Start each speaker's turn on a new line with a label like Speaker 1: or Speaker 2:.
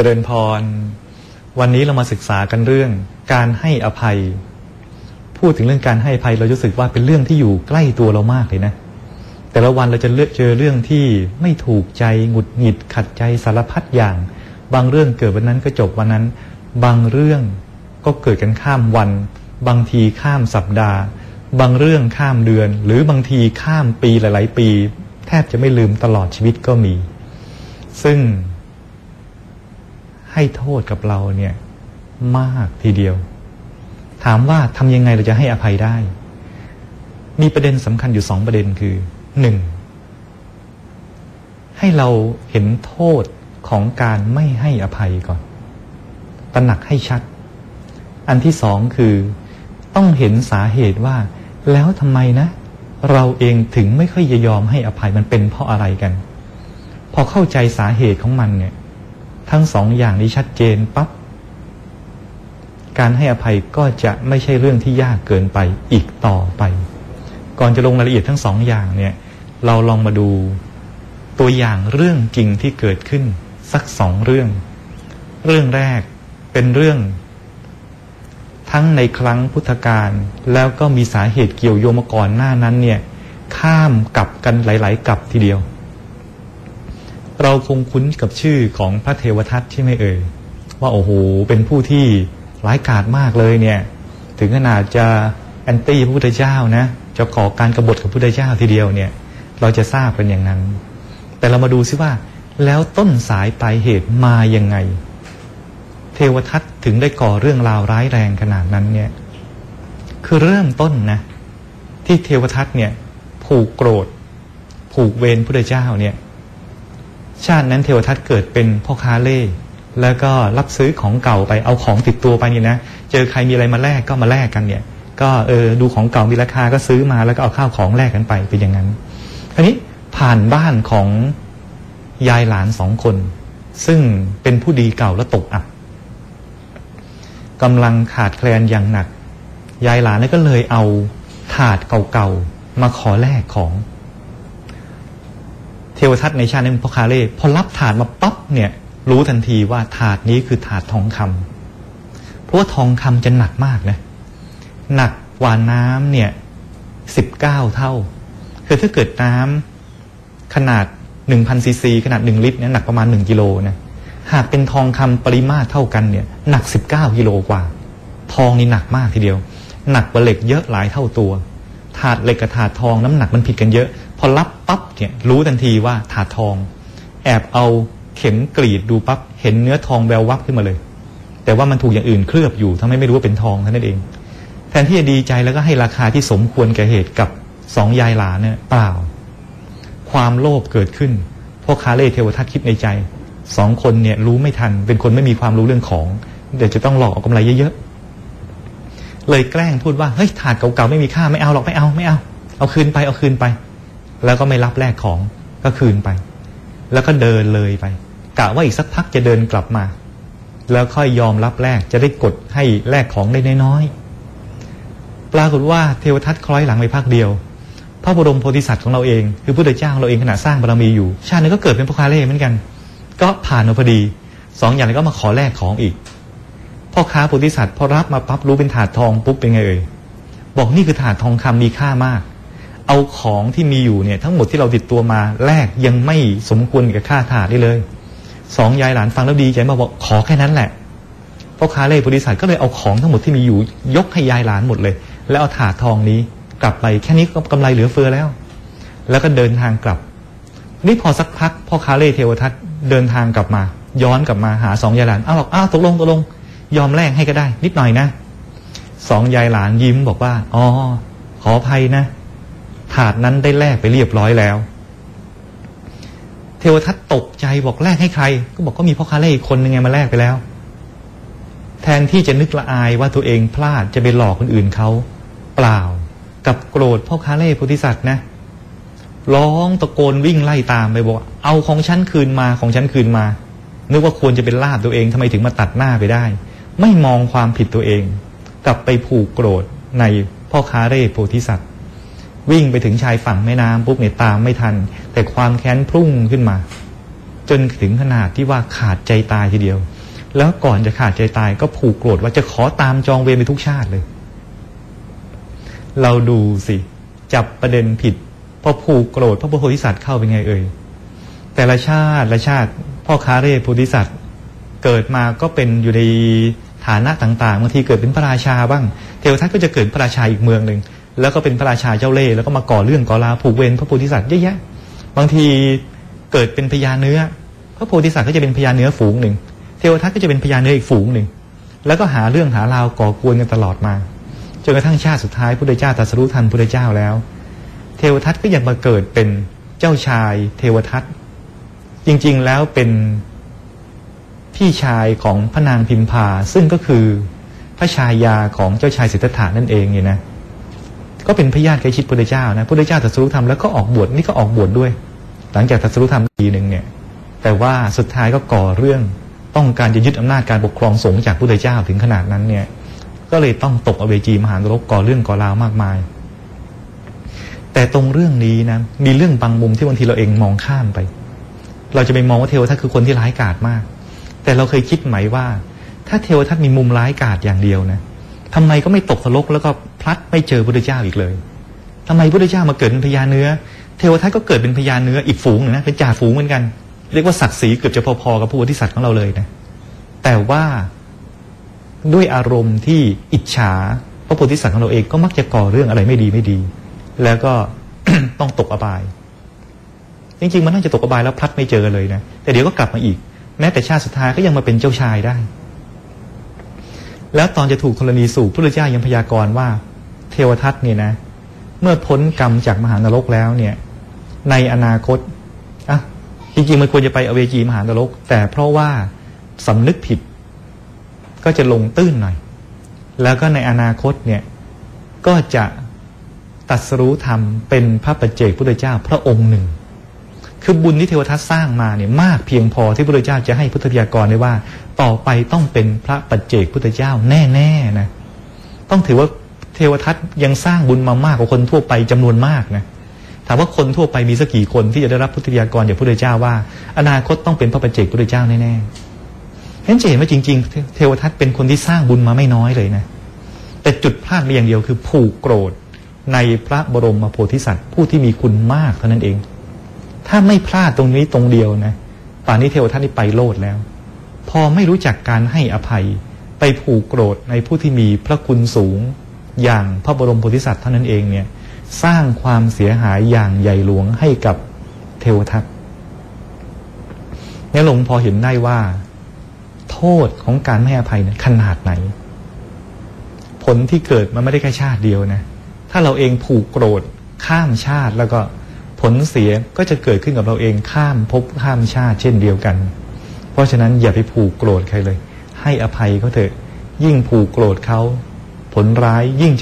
Speaker 1: จริญพร วันนี้เรามาศึกษากันเรื่อง การให้อภัย พูดถึงเรื่องการให้อภัยเราจะรู้สึกว่าเป็นเรื่องที่อยู่ใกล้ตัวเรามากเลยนะ แต่ละวันเราจะเลือกเจอเรื่องที่ไม่ถูกใจหงุดหงิด ขัดใจสารพัดอย่าง บางเรื่องเกิดวันนั้นก็จบวันนั้น บางเรื่องก็เกิดกันข้ามวัน บางทีข้ามสัปดาห์ บางเรื่องข้ามเดือน หรือบางทีข้ามปีหลาย ๆ ปี แทบจะไม่ลืมตลอดชีวิตก็มี ซึ่ง ให้โทษกับเราเนี่ยมากทีเดียว ถามว่าทำยังไงเราจะให้อภัยได้ มีประเด็นสำคัญอยู่สองประเด็นคือหนึ่งให้เราเห็นโทษของการไม่ให้อภัยก่อน ตระหนักให้ชัด อันที่สองคือ ต้องเห็นสาเหตุว่า แล้วทำไมนะ เราเองถึงไม่ค่อยจะยอมให้อภัยมันเป็นเพราะอะไรกัน พอเข้าใจสาเหตุของมันเนี่ย ทั้งสองอย่างนี้ชัดเจนปับ๊บการให้อภัยก็จะไม่ใช่เรื่องที่ยากเกินไปอีกต่อไป ก่อนจะลงรายละเอียดทั้งสองอย่างเนี่ย เราลองมาดูตัวอย่างเรื่องจริงที่เกิดขึ้น สักสองเรื่อง เรื่องแรกเป็นเรื่อง ทั้งในครั้งพุทธกาลแล้วก็มีสาเหตุเกี่ยวโยมก่อนหน้านั้นเนี่ย ข้ามกลับกันหลาย ๆกลับทีเดียว เราคงคุ้นกับชื่อของพระเทวทัตใช่ไหมเอ่ยว่าโอ้โหเป็นผู้ที่ร้ายกาจมากเลยเนี่ยถึงขนาดจะแอนตี้พระพุทธเจ้านะจะก่อการกรบฏกับพระพุทธเจ้าทีเดียวเนี่ยเราจะทราบเป็นอย่างนั้น แต่เรามาดูซิว่า แล้วต้นสายปลายเหตุมายังไง เทวทัตถึงได้ก่อเรื่องราวร้ายแรงขนาดนั้นเนี่ยคือเริ่มต้นนะที่เทวทัตเนี่ยผูกโกรธ ผูกเวรพระพุทธเจ้าเนี่ย ชาตินั้นเทวทัตเกิดเป็นพ่อค้าเล่แล้วก็รับซื้อของเก่าไปเอาของติดตัวไปนี่นะ เจอใครมีอะไรมาแลกก็มาแลกกันเนี่ย ก็เออดูของเก่ามีราคาก็ซื้อมาแล้วก็เอาข้าวของแลกกันไปเป็นอย่างนั้นทีนี้ผ่านบ้านของยายหลานสองคน ซึ่งเป็นผู้ดีเก่าและตกอับกำลังขาดแคลนอย่างหนัก ยายหลานก็เลยเอาถาดเก่าๆมาขอแลกของ เทวทัตในชาตินี้เป็นพ่อคาเล่พอรับถาดมาปั๊บเนี่ยรู้ทันทีว่าถาดนี้คือถาดทองคำเพราะว่าทองคำจะหนักมากนะหนักกว่าน้ำเนี่ยสิบเก้าเท่า คือถ้าเกิดน้ำขนาดหนึ่งพันซีซีขนาดหนึ่งลิตรเนี่ยหนักประมาณหนึ่งกิโลนะหากเป็นทองคำปริมาตรเท่ากันเนี่ยหนักสิบเก้ากิโลกว่า ทองนี่หนักมากทีเดียว หนักกว่าเหล็กเยอะหลายเท่าตัว ถาดเหล็กกับถาดทองน้ำหนักมันผิดกันเยอะ พอรับปั๊บเนี่ยรู้ทันทีว่าถาดทอง แอบเอาเข็มกรีดดูปั๊บเห็นเนื้อทองแวววับขึ้นมาเลย แต่ว่ามันถูกอย่างอื่นเคลือบอยู่ทำให้ไม่รู้ว่าเป็นทองเท่านั้นเอง แทนที่จะดีใจแล้วก็ให้ราคาที่สมควรแก่เหตุกับสองยายหลานเนี่ยเปล่า ความโลภเกิดขึ้นพวกคาเล่เทวทัตคิดในใจสองคนเนี่ยรู้ไม่ทัน เป็นคนไม่มีความรู้เรื่องของ เดี๋ยวจะต้องหลอกเอากำไรเยอะๆ เลยแกล้งพูดว่าเฮ้ยถาดเก่าๆไม่มีค่าไม่เอาหรอกไม่เอาไม่เอา เอาคืนไปเอาคืนไป แล้วก็ไม่รับแลกของก็คืนไป แล้วก็เดินเลยไปกะว่าอีกสักพักจะเดินกลับมา แล้วค่อยยอมรับแลกจะได้กดให้แลกของได้น้อยๆปรากฏว่าเทวทัตคล้อยหลังไปพักเดียว พระบรมโพธิสัตว์ของเราเอง คือพุทธเจ้าเราเองขณะสร้างบารมีอยู่ ชาตินี้ก็เกิดเป็นพระคาเล่เหมือนกัน ก็ผ่านมาพอดีสองอย่างนี้ก็มาขอแลกของอีก พ่อค้าโพธิสัตว์พอรับมาปั๊บรู้เป็นถาดทองปุ๊บเป็นไงเอ่ยบอกนี่คือถาดทองคำมีค่ามาก เอาของที่มีอยู่เนี่ย ทั้งหมดที่เราติดตัวมาแลกยังไม่สมควรกับค่าถาดได้เลยสองยายหลานฟังแล้วดีใจมาบอกขอแค่นั้นแหละพ่อค้าเล่บริษัทก็เลยเอาของทั้งหมดที่มีอยู่ ยกให้ยายหลานหมดเลย แล้วเอาถาดทองนี้กลับไปแค่นี้ก็กำไรเหลือเฟือแล้ว แล้วก็เดินทางกลับ นี่พอสักพักพ่อค้าเล่เทวทัตเดินทางกลับมา ย้อนกลับมาหาสองยายหลานอ้าวหรอกอ้าวตกลงตกลง ยอมแลกให้ก็ได้ นิดหน่อยนะสองยายหลานยิ้มบอกว่าอ๋อขออภัยนะ ถาดนั้นได้แลกไปเรียบร้อยแล้ว เทวทัตตกใจบอกแลกให้ใคร ก็บอกก็มีพ่อค้าเล่อีกคนนึงไงมาแลกไปแล้ว แทนที่จะนึกละอายว่าตัวเองพลาดจะไปหลอกคนอื่นเขาเปล่า กับโกรธพ่อค้าเล่โพธิสัตว์นะร้องตะโกนวิ่งไล่ตามไปบอกเอาของฉันคืนมาของฉันคืนมานึกว่าควรจะเป็นลาบตัวเองทำไมถึงมาตัดหน้าไปได้ ไม่มองความผิดตัวเอง กลับไปผูกโกรธในพ่อค้าเร่โพธิสัตว์ วิ่งไปถึงชายฝั่งแม่น้ำปุ๊บเนี่ยตามไม่ทัน แต่ความแค้นพุ่งขึ้นมา จนถึงขนาดที่ว่าขาดใจตายทีเดียว แล้วก่อนจะขาดใจตายก็ผูกโกรธว่าจะขอตามจองเวรไปทุกชาติเลย เราดูสิ จับประเด็นผิดพอผูกโกรธพระโพธิสัตว์เข้าเป็นไงเอ่ยแต่ละชาติละชาติพ่อค้าเร่โพธิสัตว์ เกิดมาก็เป็นอยู่ใน ฐานะต่างๆบางทีเกิดเป็นพระราชาบ้าง เทวทัตก็จะเกิดพระราชาอีกเมืองหนึ่งแล้วก็เป็นพระราชาเจ้าเล่ห์แล้วก็มาก่อเรื่องก่อราวผูกเวรพระโพธิสัตว์เยอะแยะบางทีเกิดเป็นพญาเนื้อ พระโพธิสัตว์ก็จะเป็นพญาเนื้อฝูงหนึ่งเทวทัตก็จะเป็นพญาเนื้ออีกฝูงหนึ่งแล้วก็หาเรื่องหาราวก่อกวนกันตลอดมาจนกระทั่งชาติสุดท้ายพุทธเจ้าตรัสรู้ทันพุทธเจ้าแล้ว เทวทัตก็ยังมาเกิดเป็นเจ้าชายเทวทัตจริงๆแล้วเป็น พี่ชายของพระนางพิมพา ซึ่งก็คือพระชายาของเจ้าชายสิทธัตถานั่นเองเนี่ยนะก็เป็นพญาติใกล้ชิดพระเจ้านะพระเจ้าตรัสรู้ธรรมแล้วก็ออกบวชนี่ก็ออกบวชดด้วย หลังจากตรัสรู้ธรรมทีหนึ่งเนี่ย แต่ว่าสุดท้ายก็ก่อเรื่องต้องการจะยึดอำนาจการปกครองสงฆ์จากพระเจ้าถึงขนาดนั้นเนี่ย ก็เลยต้องตกอเวจีมหานรกก่อเรื่องก่อราวมากมาย แต่ตรงเรื่องนี้นะมีเรื่องบางมุมที่บางทีเราเองมองข้ามไป เราจะไปมองว่าเทวทัตคือคนที่ร้ายกาจมาก แต่เราเคยคิดไหมว่า ถ้าเทวทัตมีมุมร้ายกาจอย่างเดียวนะทำไมก็ไม่ตกนรกแล้วก็พลัดไม่เจอพระเจ้าอีกเลยทำไมพระเจ้ามาเกิดเป็นพญาเนื้อ เทวทัตก็เกิดเป็นพญาเนื้ออีกฝูงหนึ่งนะเป็นจ่าฝูงเหมือนกัน เรียกว่าศักดิ์ศรีเกือบจะพอๆกับพระโพธิสัตว์ของเราเลยนะแต่ว่าด้วยอารมณ์ที่อิจฉาพระโพธิสัตว์ของเราเองก็มักจะก่อเรื่องอะไรไม่ดีไม่ดี แล้วก็ต้องตกอบาย จริงๆมันน่าจะตกอบายแล้วพลัดไม่เจอเลยนะแต่เดี๋ยวก็กลับมาอีก แม้แต่ชาติสุดท้ายก็ยังมาเป็นเจ้าชายได้ แล้วตอนจะถูกธรณีสูบพระเจ้ายังพยากรณ์ว่า เทวทัตเนี่ยนะ เมื่อพ้นกรรมจากมหานรกแล้วเนี่ย ในอนาคตอะจริงๆมันควรจะไปอเวจีมหานรก แต่เพราะว่าสำนึกผิด ก็จะลงตื้นหน่อย แล้วก็ในอนาคตเนี่ย ก็จะตัดสรู้ธรรมเป็นพระปัจเจกพุทธเจ้าพระองค์หนึ่ง คือบุญที่เทวทัตสร้างมาเนี่ยมากเพียงพอที่พระเจ้าจะให้พุทธพยากรได้ว่า ต่อไปต้องเป็นพระปัจเจกพุทธเจ้าแน่ๆนะต้องถือว่าเทวทัตยังสร้างบุญมามากกว่าคนทั่วไปจำนวนมากนะถามว่าคนทั่วไปมีสักกี่คนที่จะได้รับพุทธพยากรจากพระพุทธเจ้าว่า อนาคตต้องเป็นพระปัจเจกพุทธเจ้าแน่ๆเห็นจะเห็นว่าจริง ๆ เทวทัตเป็นคนที่สร้างบุญมาไม่น้อยเลยนะแต่จุดพลาดมีอย่างเดียวคือผูกโกรธในพระบรมโพธิสัตว์ผู้ที่มีคุณมากเท่านั้นเอง ถ้าไม่พลาดตรงนี้ตรงเดียวนะป่านนี้เทวทัตนี่ไปโลดแล้ว พอไม่รู้จักการให้อภัย ไปผูกโกรธในผู้ที่มีพระคุณสูง อย่างพระบรมโพธิสัตว์เท่านั้นเองเนี่ยสร้างความเสียหายอย่างใหญ่หลวงให้กับเทวทัตเนี่ยหลวงพอเห็นได้ว่า โทษของการไม่อภัยนี่ขนาดไหน ผลที่เกิดมันไม่ได้แค่ชาติเดียวนะ ถ้าเราเองผูกโกรธข้ามชาติแล้วก็ ผลเสียก็จะเกิดขึ้นกับเราเองข้ามภพข้ามชาติเช่นเดียวกัน เพราะฉะนั้นอย่าไปผูกโกรธใครเลย ให้อภัยเขาเถอะ ยิ่งผูกโกรธเขาผลร้ายยิ่งจะ